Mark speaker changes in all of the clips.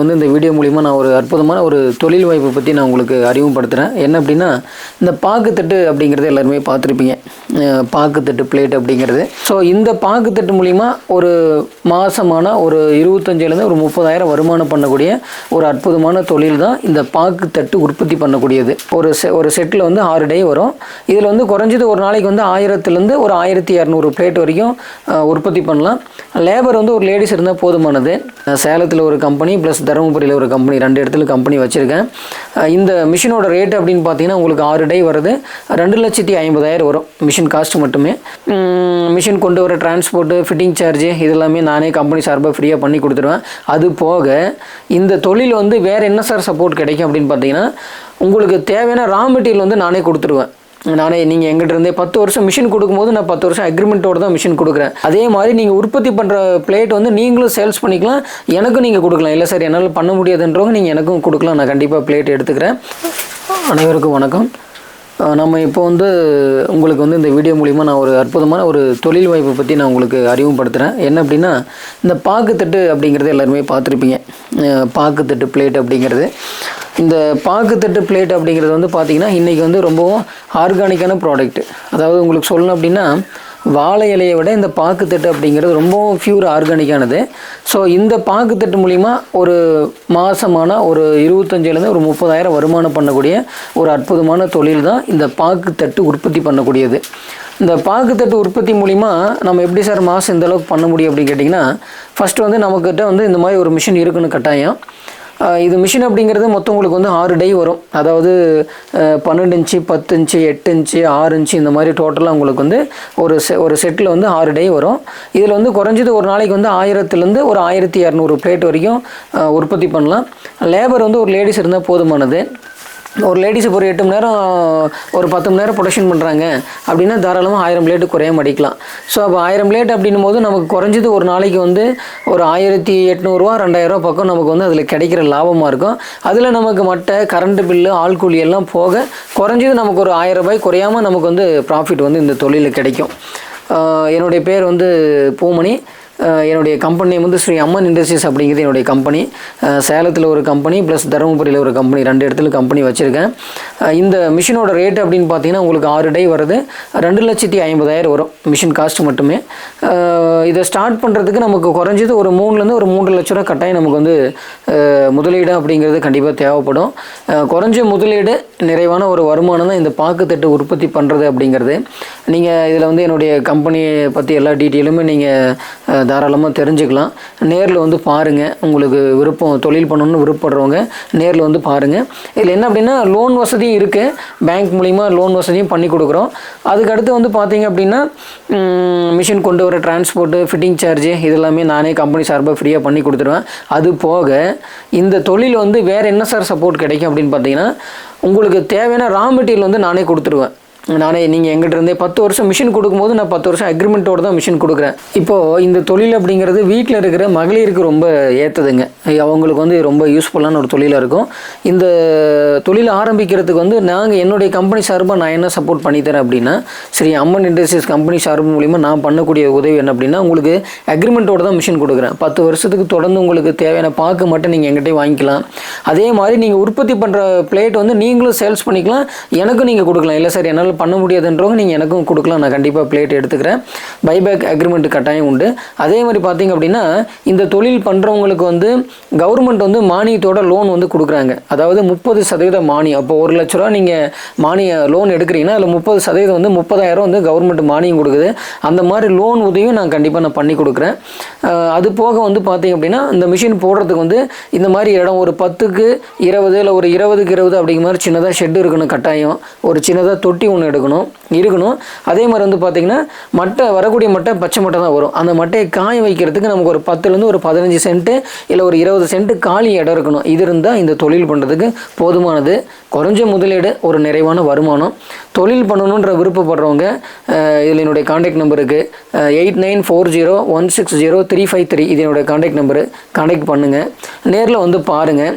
Speaker 1: வந்து இந்த வீடியோ மூலிமா நான் ஒரு அற்புதமான ஒரு தொழில் வாய்ப்பை பற்றி நான் உங்களுக்கு அறிமுகப்படுத்துகிறேன் என்ன அப்படின்னா இந்த பாக்குத்தட்டு அப்படிங்கிறது எல்லாருமே பார்த்துருப்பீங்க. பாக்குத்தட்டு பிளேட் அப்படிங்கிறது. ஸோ இந்த பாக்குத்தட்டு மூலிமா ஒரு மாதமான ஒரு இருபத்தஞ்சிலேருந்து ஒரு முப்பதாயிரம் வருமானம் பண்ணக்கூடிய ஒரு அற்புதமான தொழில் தான் இந்த பாக்குத்தட்டு உற்பத்தி பண்ணக்கூடியது. ஒரு செ ஒரு செட்டில் வந்து ஆறு டே வரும். இதில் வந்து குறைஞ்சது ஒரு நாளைக்கு வந்து ஆயிரத்துலேருந்து ஒரு ஆயிரத்தி இரநூறு பிளேட் வரைக்கும் உற்பத்தி பண்ணலாம். லேபர் வந்து ஒரு லேடிஸ் இருந்தால் போதுமானது. சேலத்தில் ஒரு கம்பெனி ப்ளஸ் தருமபுரியில் ஒரு கம்பெனி ரெண்டு இடத்துல கம்பெனி வச்சுருக்கேன். இந்த மிஷினோட ரேட் அப்படின்னு பார்த்தீங்கன்னா உங்களுக்கு ஆறு டை வருது. ரெண்டு லட்சத்தி ஐம்பதாயிரம் வரும். மிஷின் காஸ்ட் மட்டுமே. மிஷின் கொண்டு வர டிரான்ஸ்போர்ட்டு ஃபிட்டிங் சார்ஜ் இதெல்லாமே நானே கம்பெனி சார்பாக ஃப்ரீயாக பண்ணி கொடுத்துருவேன். அது போக இந்த தொழில் வந்து வேறு என்ன சார் சப்போர்ட் கிடைக்கும் அப்படின்னு பார்த்தீங்கன்னா உங்களுக்கு தேவையான ரா மெட்டீரியல் வந்து நானே கொடுத்துருவேன். நானே நீங்கள் எங்கிட்ட இருந்தே பத்து வருஷம் மிஷின் கொடுக்கும்போது நான் பத்து வருஷம் அக்ரிமெண்ட்டோட தான் மிஷின் கொடுக்குறேன். அதே மாதிரி நீங்கள் உற்பத்தி பண்ணுற பிளேட் வந்து நீங்களும் சேல்ஸ் பண்ணிக்கலாம் எனக்கும் நீங்கள் கொடுக்கலாம். இல்லை சார் என்னால் பண்ண முடியாதுன்றவங்க நீங்கள் எனக்கும் கொடுக்கலாம். நான் கண்டிப்பாக பிளேட் எடுத்துக்கிறேன். அனைவருக்கும் வணக்கம். நம்ம இப்போ வந்து உங்களுக்கு வந்து இந்த வீடியோ மூலிமா நான் ஒரு அற்புதமான ஒரு தொழில் வாய்ப்பை பற்றி நான் உங்களுக்கு அறிமுகப்படுத்துகிறேன் என்ன அப்படின்னா இந்த பாக்குத்தட்டு அப்படிங்கிறது எல்லாருமே பார்த்துருப்பீங்க. பாக்குத்தட்டு பிளேட் அப்படிங்கிறது. இந்த பாக்குத்தட்டு பிளேட் அப்படிங்கிறது வந்து பார்த்திங்கன்னா இன்றைக்கி வந்து ரொம்பவும் ஆர்கானிக்கான ப்ராடக்ட் அதாவது உங்களுக்கு சொல்லணும் அப்படின்னா வாழை இலையை விட இந்த பாக்குத்தட்டு அப்படிங்கிறது ரொம்பவும் ப்யூர் ஆர்கானிக்கானது ஸோ இந்த பாக்குத்தட்டு மூலிமா ஒரு மாதமான ஒரு இருபத்தஞ்சிலேருந்து ஒரு முப்பதாயிரம் வருமானம் பண்ணக்கூடிய ஒரு அற்புதமான தொழில் தான் இந்த பாக்குத்தட்டு உற்பத்தி பண்ணக்கூடியது. இந்த பாக்குத்தட்டு உற்பத்தி மூலிமா நம்ம எப்படி சார் மாதம் இந்த அளவுக்கு பண்ண முடியும் அப்படின்னு கேட்டிங்கன்னா ஃபஸ்ட்டு வந்து நம்மக்கிட்ட வந்து இந்த மாதிரி ஒரு மிஷின் இருக்குன்னு கட்டாயம். இது மிஷின் அப்படிங்கிறது மொத்தம் உங்களுக்கு வந்து ஆறு டை வரும். அதாவது பன்னெண்டு இன்ச்சு பத்து இன்ச்சு எட்டு இன்ச்சு ஆறு இன்ச்சு இந்த மாதிரி டோட்டலாக உங்களுக்கு வந்து ஒரு செ ஒரு செட்டில் வந்து ஆறு டை வரும். இதில் வந்து குறைஞ்சது ஒரு நாளைக்கு வந்து ஆயிரத்துலேருந்து ஒரு ஆயிரத்தி இரநூறு பிளேட் வரைக்கும் உற்பத்தி பண்ணலாம். லேபர் வந்து ஒரு லேடிஸ் இருந்தால் போதுமானது. ஒரு லேடிஸுக்கு ஒரு எட்டு மணி நேரம் ஒரு பத்து மணி நேரம் ப்ரொடக்ஷன் பண்ணுறாங்க அப்படின்னா தாராளமாக ஆயிரம் பிளேட்டு குறையாம அடிக்கலாம் ஸோ அப்போ ஆயிரம் பிளேட் அப்படின்னும் போது நமக்கு குறைஞ்சது ஒரு நாளைக்கு வந்து ஒரு ஆயிரத்தி எட்நூறுரூவா ரெண்டாயிரரூவா பக்கம் நமக்கு வந்து அதில் கிடைக்கிற லாபமாக இருக்கும். அதில் நமக்கு மட்டை கரண்ட்டு பில்லு ஆள் கூலி எல்லாம் போக குறைஞ்சது நமக்கு ஒரு ஆயிரம் ரூபாய் குறையாமல் நமக்கு வந்து ப்ராஃபிட் வந்து இந்த தொழிலில் கிடைக்கும். என்னுடைய பேர் வந்து பூமணி. என்னுடைய கம்பெனி வந்து ஸ்ரீ அம்மன் இண்டஸ்ட்ரீஸ் அப்படிங்கிறது என்னுடைய கம்பெனி சேலத்தில் ஒரு கம்பெனி ப்ளஸ் தருமபுரியில் ஒரு கம்பெனி ரெண்டு இடத்துல கம்பெனி வச்சுருக்கேன். இந்த மிஷினோட ரேட் அப்படின்னு பார்த்தீங்கன்னா உங்களுக்கு ஆறு டை வருது. ரெண்டு லட்சத்தி ஐம்பதாயிரம் வரும். மிஷின் காஸ்ட் மட்டுமே. இதை ஸ்டார்ட் பண்ணுறதுக்கு நமக்கு குறைஞ்சது ஒரு மூணுலேருந்து ஒரு மூன்று லட்ச ரூபா கட்டாயம் நமக்கு வந்து முதலீடு அப்படிங்கிறது கண்டிப்பாக தேவைப்படும். குறைஞ்ச முதலீடு நிறைவான ஒரு வருமானம் தான் இந்த பாக்குத்தட்டு உற்பத்தி பண்ணுறது அப்படிங்கிறது. நீங்கள் இதில் வந்து என்னுடைய கம்பெனியை பற்றி எல்லா டீட்டெயிலுமே நீங்கள் தாராளமாக தெரிஞ்சுக்கலாம். நேரில் வந்து பாருங்கள் உங்களுக்கு விருப்பம் தொழில் பண்ணணும்னு விருப்பப்படுறவங்க நேரில் வந்து பாருங்கள் இதில் என்ன அப்படின்னா லோன் வசதியும் இருக்குது பேங்க் மூலிமா லோன் வசதியும் பண்ணி கொடுக்குறோம். அதுக்கடுத்து வந்து பார்த்தீங்க அப்படின்னா மிஷின் கொண்டு வர டிரான்ஸ்போர்ட்டு ஃபிட்டிங் சார்ஜ் இதெல்லாமே நானே கம்பெனி சார்பாக ஃப்ரீயாக பண்ணி கொடுத்துருவேன். அது போக இந்த தொழில் வந்து வேறு என்ன சார் சப்போர்ட் கிடைக்கும் அப்படின்னு பார்த்தீங்கன்னா உங்களுக்கு தேவையான ரா மெட்டீரியல் வந்து நானே கொடுத்துருவேன். நானே நீங்கள் எங்கிட்ட இருந்தே பத்து வருஷம் மிஷின் கொடுக்கும்போது நான் பத்து வருஷம் அக்ரிமெண்ட்டோட தான் மிஷின் கொடுக்குறேன். இப்போது இந்த தொழில் அப்படிங்கிறது வீட்டில் இருக்கிற மகளிருக்கு ரொம்ப ஏற்றதுங்க அவங்களுக்கு வந்து ரொம்ப யூஸ்ஃபுல்லான ஒரு தொழிலாக இருக்கும். இந்த தொழில் ஆரம்பிக்கிறதுக்கு வந்து நாங்கள் என்னுடைய கம்பெனி சார்பாக நான் என்ன சப்போர்ட் பண்ணித்தரேன் அப்படின்னா சரி அம்மன் இண்டஸ்ட்ரீஸ் கம்பெனி சார்பு மூலிமா நான் பண்ணக்கூடிய உதவி என்ன அப்படின்னா உங்களுக்கு அக்ரிமெண்ட்டோட தான் மிஷின் கொடுக்குறேன். பத்து வருஷத்துக்கு தொடர்ந்து உங்களுக்கு தேவையான பாக்கு மட்டும் நீங்கள் எங்கிட்டே வாங்கிக்கலாம். அதே மாதிரி நீங்கள் உற்பத்தி பண்ணுற பிளேட் வந்து நீங்களும் சேல்ஸ் பண்ணிக்கலாம். எனக்கும் நீங்கள் கொடுக்கலாம். இல்லை சார் என்னால் பண்ண முடியாதுன்றவங்க நீங்கள் எனக்கும் கொடுக்கலாம். நான் கண்டிப்பாக பிளேட் எடுத்துக்கிறேன். பைபேக் அக்ரிமெண்ட் கட்டாயம் உண்டு. அதே மாதிரி பார்த்தீங்க அப்படின்னா இந்த தொழில் பண்ணுறவங்களுக்கு வந்து கவர்மெண்ட் வந்து மானியத்தோட லோன் வந்து கொடுக்குறாங்க. அதாவது முப்பது சதவீத மானியம். அப்போ ஒரு லட்ச ரூபா நீங்கள் மானிய லோன் எடுக்கிறீங்கன்னா அதில் முப்பது சதவீதம் வந்து முப்பதாயிரம் வந்து கவர்மெண்ட் மானியம் கொடுக்குது. அந்த மாதிரி லோன் உதவியும் நான் கண்டிப்பாக நான் பண்ணி கொடுக்குறேன். அது போக வந்து பார்த்தீங்க அப்படின்னா இந்த மிஷின் போடுறதுக்கு வந்து இந்த மாதிரி இடம் ஒரு பத்துக்கு இருபது இல்லை ஒரு இருபதுக்கு இருபது அப்படிங்கிற மாதிரி சின்னதாக ஷெட் இருக்கணும் கட்டாயம். ஒரு சின்னதாக தொட்டி ஒன்று எடுக்கணும் இருக்கணும். அதே மாதிரி வந்து பார்த்திங்கன்னா மட்டை வரக்கூடிய மட்டை பச்சை மட்டை தான் வரும். அந்த மட்டையை காய வைக்கிறதுக்கு நமக்கு ஒரு பத்துலேருந்து ஒரு பதினஞ்சு சென்ட்டு இல்லை ஒரு இருபது சென்ட்டு காலி இடம் இருக்கணும். இது இருந்தால் இந்த தொழில் பண்ணுறதுக்கு போதுமானது. குறைஞ்ச முதலீடு ஒரு நிறைவான வருமானம். தொழில் பண்ணணுன்ற விருப்பப்படுறவங்க இதில் என்னுடைய காண்டாக்ட் நம்பருக்கு eight nine four zero one six zero three five three இது என்னுடைய காண்டாக்ட் நம்பரு காண்டாக்ட் பண்ணுங்கள் நேரில் வந்து பாருங்கள்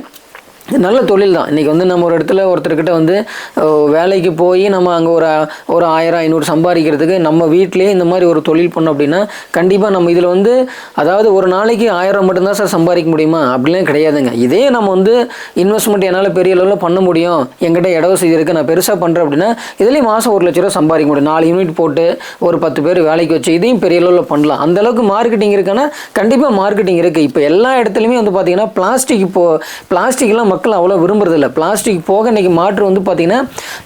Speaker 1: நல்ல தொழில் தான் இன்றைக்கி வந்து நம்ம ஒரு இடத்துல ஒருத்தர்கிட்ட வந்து வேலைக்கு போய் நம்ம அங்கே ஒரு ஒரு ஆயிரம் ஐநூறு சம்பாதிக்கிறதுக்கு நம்ம வீட்டிலே இந்த மாதிரி ஒரு தொழில் பண்ணோம் அப்படின்னா கண்டிப்பாக நம்ம இதில் வந்து அதாவது ஒரு நாளைக்கு ஆயிரம் மட்டும்தான் சார் சம்பாதிக்க முடியுமா? அப்படிலாம் கிடையாதுங்க. இதே நம்ம வந்து இன்வெஸ்ட்மெண்ட் என்னால் பெரிய அளவில் பண்ண முடியும். எங்கிட்ட இட வசதி இருக்குது நான் பெருசாக பண்ணுறேன் அப்படின்னா இதுலேயும் மாதம் ஒரு லட்ச ரூபா சம்பாதிக்க முடியும். நாலு யூனிட் போட்டு ஒரு பத்து பேர் வேலைக்கு வச்சு இதையும் பெரிய அளவில் பண்ணலாம். அந்த அளவுக்கு மார்க்கெட்டிங் இருக்குன்னா கண்டிப்பாக மார்க்கெட்டிங் இருக்குது இப்போ எல்லா இடத்துலையுமே வந்து பார்த்தீங்கன்னா பிளாஸ்டிக் இப்போ பிளாஸ்டிக்லாம் மக்கள் அவ்வளோ விரும்புறதில்ல. பிளாஸ்டிக் போக இன்றைக்கி மாற்று வந்து பார்த்தீங்கன்னா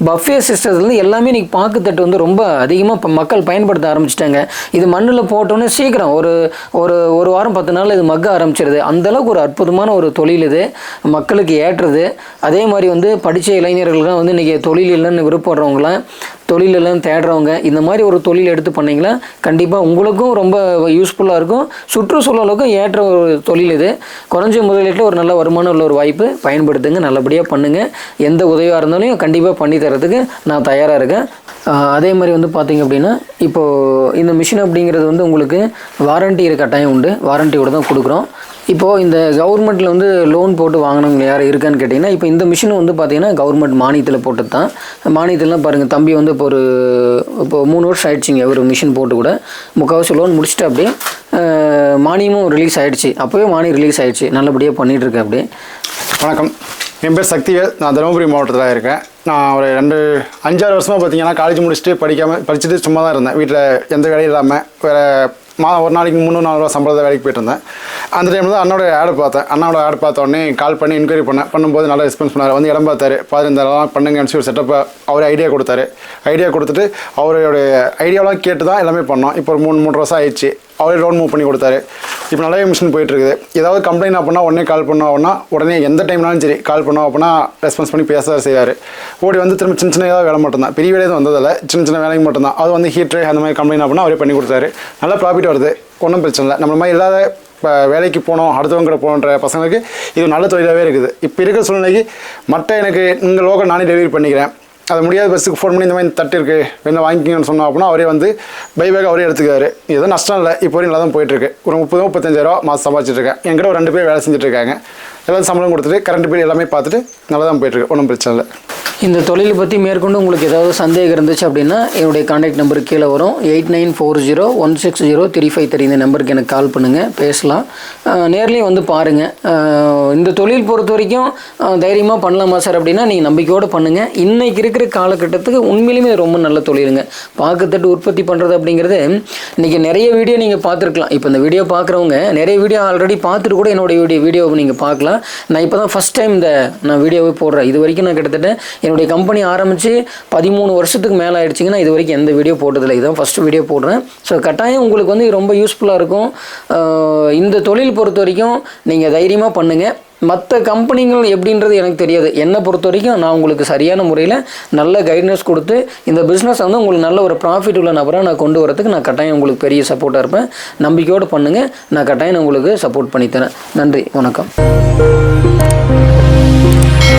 Speaker 1: பஃபே சிஸ்டத்துலேருந்து எல்லாமே இன்றைக்கி பாக்குத்தட்டு வந்து ரொம்ப அதிகமாக இப்போ மக்கள் பயன்படுத்த ஆரம்பிச்சிட்டாங்க. இது மண்ணில் போட்டோன்னே சீக்கிரம் ஒரு ஒரு ஒரு வாரம் பத்து நாள் இது மக்க ஆரம்பிச்சிருது. அந்தளவுக்கு ஒரு அற்புதமான ஒரு தொழில் இது. மக்களுக்கு ஏற்றுறது அதே மாதிரி வந்து படித்த இளைஞர்கள்லாம் வந்து இன்றைக்கி தொழில் இல்லைன்னு விருப்பப்படுறவங்களாம் தொழிலெல்லாம் தேடுறவங்க இந்த மாதிரி ஒரு தொழில் எடுத்து பண்ணிங்கன்னா கண்டிப்பாக உங்களுக்கும் ரொம்ப யூஸ்ஃபுல்லாக இருக்கும். சுற்றுச்சூழலுக்கும் ஏற்ற ஒரு தொழில் இது. குறைஞ்ச முதலீட்டில் ஒரு நல்ல வருமானம் உள்ள ஒரு வாய்ப்பு. பயன்படுத்துங்க நல்லபடியாக பண்ணுங்கள் எந்த உதவியாக இருந்தாலும் கண்டிப்பாக பண்ணி தரதுக்கு நான் தயாராக இருக்கேன். அதே மாதிரி வந்து பார்த்தீங்க அப்படின்னா இப்போது இந்த மிஷின் அப்படிங்கிறது வந்து உங்களுக்கு வாரண்டி கட்டாயம் உண்டு. வாரண்டியோட தான் கொடுக்குறோம். இப்போது இந்த கவர்மெண்ட்டில் வந்து லோன் போட்டு வாங்கினவங்க யார் இருக்கான்னு கேட்டிங்கன்னா இப்போ இந்த மிஷினும் வந்து பார்த்தீங்கன்னா கவர்மெண்ட் மானியத்தில் போட்டது தான் மானியத்திலாம் பாருங்கள் தம்பி வந்து இப்போ ஒரு இப்போ மூணு வருஷம் ஆயிடுச்சுங்க ஒரு மிஷின் போட்டு கூட. முக்கால்வாசி லோன் முடிச்சுட்டு அப்படியே மானியமும் ரிலீஸ் ஆகிடுச்சு அப்போவே மானியம் ரிலீஸ் ஆகிடுச்சு நல்லபடியாக பண்ணிகிட்டு இருக்கேன் அப்படியே.
Speaker 2: வணக்கம். என் பேர் சக்திவேல். நான் தருமபுரி மாவட்டத்தில் இருக்கேன். நான் ஒரு ரெண்டு அஞ்சாறு வருஷமாக பார்த்தீங்கன்னா காலேஜ் முடிச்சுட்டு படிக்காமல் படிச்சுட்டு சும்மா தான் இருந்தேன். வீட்டில் எந்த வேலையும் இல்லாமல் வேறு மா ஒரு நாளைக்கு முந்நூறு நாலு ரூபா சம்பளத்தை வேலைக்கு போயிட்டு இருந்தேன் அந்த டைமில் தான் அண்ணோட ஆடு பார்த்தேன். அண்ணாவோட ஆடு பார்த்த உடனே கால் பண்ணி இன்கொயரி பண்ணேன். பண்ணும்போது நல்லா ரெஸ்பான்ஸ் பண்ணார். வந்து இடம் பார்த்தாரு. பதினஞ்சாயிரம் பண்ணுங்கன்னு சொல்லி செட்டப்பை அவர் ஐடியா கொடுத்தாரு. ஐடியா கொடுத்துட்டு அவருடைய ஐடியாவெலாம் கேட்டு தான் எல்லாமே பண்ணோம். இப்போ ஒரு மூணு மூணு வருஷம் ஆயிடுச்சு. அவரே லோன் மூவ் பண்ணி கொடுத்தாரு. இப்போ நல்லாவே மிஷின் போயிட்டுருக்குது. ஏதாவது கம்ப்ளைண்ட் அப்படின்னா உடனே கால் பண்ணோம் அப்படின்னா உடனே எந்த டைம்னாலும் சரி கால் பண்ணோம் அப்படின்னா ரெஸ்பான்ஸ் பண்ணி பேச செய்வார். ஓடி வந்து திரும்ப சின்ன சின்ன ஏதாவது வேலை மட்டும்தான். பெரிய வேலை எதுவும் வந்ததில்லை. சின்ன சின்ன வேலைக்கு மட்டும்தான். அது வந்து ஹீட்ரு அந்த மாதிரி கம்ப்ளைண்ட் அப்படின்னா அவரே பண்ணி கொடுத்தாரு. நல்லா ப்ராஃபிட் வருது. ஒன்றும் பிரச்சனை இல்லை. நம்ம மாதிரி இல்லாத இப்போ வேலைக்கு போனோம் அடுத்தவங்க கூட போகணுன்ற பசங்களுக்கு இது நல்ல தொழிலாகவே இருக்குது. இப்போ இருக்கிற சூழ்நிலைக்கு மற்ற எனக்கு உங்கள் லோக்கல் நானே டெலிவரி பண்ணிக்கிறேன். அது முடியாத பஸ்ஸுக்கு ஃபோன் பண்ணி இந்த மாதிரி தட்டு இருக்குது வேணா வாங்கிக்கிங்கன்னு சொன்னோம் அப்படின்னா அவரே வந்து பைபேக் அவரே எடுத்துக்காரு எதுவும் நஷ்டம் இல்லை இப்போ வரையும் நல்லா தான் போயிட்டுருக்கு. ஒரு முப்பது முப்பத்தஞ்சாயிரரூவா மாதம் சம்பாதிச்சிட்டு இருக்கேன் என்கிட்ட ஒரு ரெண்டு பேர் வேலை செஞ்சுட்டு இருக்காங்க. எல்லாரும் சம்பளம் கொடுத்துட்டு கரண்ட் பில் எல்லாமே பார்த்துட்டு நல்லா தான் போயிட்டுருக்கு. ஒன்றும் பிரச்சனை இல்லை.
Speaker 1: இந்த தொழிலை பற்றி மேற்கொண்டு உங்களுக்கு ஏதாவது சந்தேகம் இருந்துச்சு அப்படின்னா என்னுடைய கான்டாக்ட் நம்பர் கீழே வரும். Eight nine four zero one six zero three five three இந்த நம்பருக்கு எனக்கு கால் பண்ணுங்கள் பேசலாம். நேர்லேயும் வந்து பாருங்கள் இந்த தொழில் பொறுத்த வரைக்கும் தைரியமாக பண்ணலாமா சார் அப்படின்னா நீங்கள் நம்பிக்கையோடு பண்ணுங்கள் இன்றைக்கி இருக்கிற காலகட்டத்துக்கு உண்மையிலுமே ரொம்ப நல்ல தொழிலுங்க. பாக்குத்தட்டு உற்பத்தி பண்ணுறது அப்படிங்கிறது இன்றைக்கி நிறைய வீடியோ நீங்கள் பார்த்துருக்கலாம். இப்போ இந்த வீடியோ பார்க்குறவங்க நிறைய வீடியோ ஆல்ரெடி பார்த்துட்டு கூட என்னுடைய வீடியோ வீடியோவை நீங்கள் பார்க்கலாம். நான் இப்போ தான் ஃபஸ்ட் டைம் இந்த நான் வீடியோவை போடுறேன். இது வரைக்கும் நான் கிட்டத்தட்ட என்னுடைய கம்பெனி ஆரம்பித்து பதிமூணு வருஷத்துக்கு மேலே ஆயிடுச்சிங்கன்னா இது வரைக்கும் எந்த வீடியோ போட்டதில்லை. இதுதான் ஃபஸ்ட்டு வீடியோ போடுறேன். ஸோ கட்டாயம் உங்களுக்கு வந்து ரொம்ப யூஸ்ஃபுல்லாக இருக்கும். இந்த தொழில் பொறுத்த வரைக்கும் நீங்கள் தைரியமாக பண்ணுங்கள் மற்ற கம்பெனிகள் எப்படின்றது எனக்கு தெரியாது. என்னை பொறுத்த வரைக்கும் நான் உங்களுக்கு சரியான முறையில் நல்ல கைடன்ஸ் கொடுத்து இந்த பிஸ்னஸ் வந்து உங்களுக்கு நல்ல ஒரு ப்ராஃபிட் உள்ள நபராக நான் கொண்டு வரதுக்கு நான் கட்டாயம் உங்களுக்கு பெரிய சப்போர்ட்டாக இருப்பேன். நம்பிக்கையோடு பண்ணுங்கள் நான் கட்டாயம் உங்களுக்கு சப்போர்ட் பண்ணித்தரேன் நன்றி. வணக்கம்.